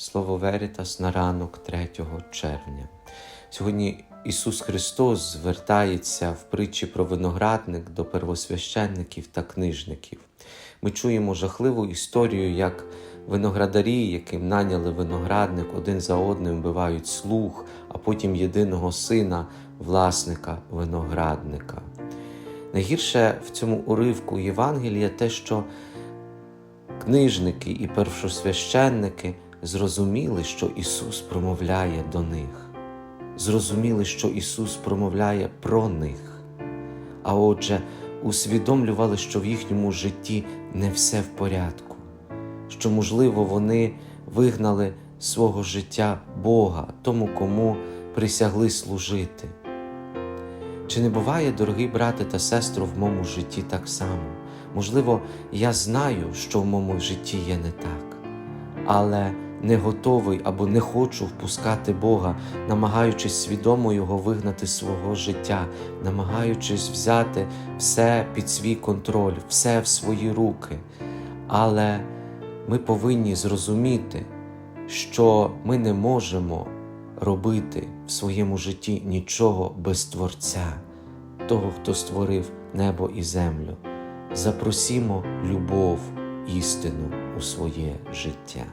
Слово Веритас на ранок 3 червня. Сьогодні Ісус Христос звертається в притчі про виноградник до первосвященників та книжників. Ми чуємо жахливу історію, як виноградарі, яким наняли виноградник, один за одним вбивають слух, а потім єдиного сина, власника виноградника. Найгірше в цьому уривку Євангелія те, що книжники і першосвященники зрозуміли, що Ісус промовляє до них, зрозуміли, що Ісус промовляє про них, а отже, усвідомлювали, що в їхньому житті не все в порядку, що, можливо, вони вигнали свого життя Бога, тому, кому присягли служити. Чи не буває, дорогі брате та сестро, в моєму житті так само? Можливо, я знаю, що в моєму житті є не так, але не готовий або не хочу впускати Бога, намагаючись свідомо Його вигнати з свого життя, намагаючись взяти все під свій контроль, все в свої руки. Але ми повинні зрозуміти, що ми не можемо робити в своєму житті нічого без Творця, того, хто створив небо і землю. Запросімо любов, істину у своє життя.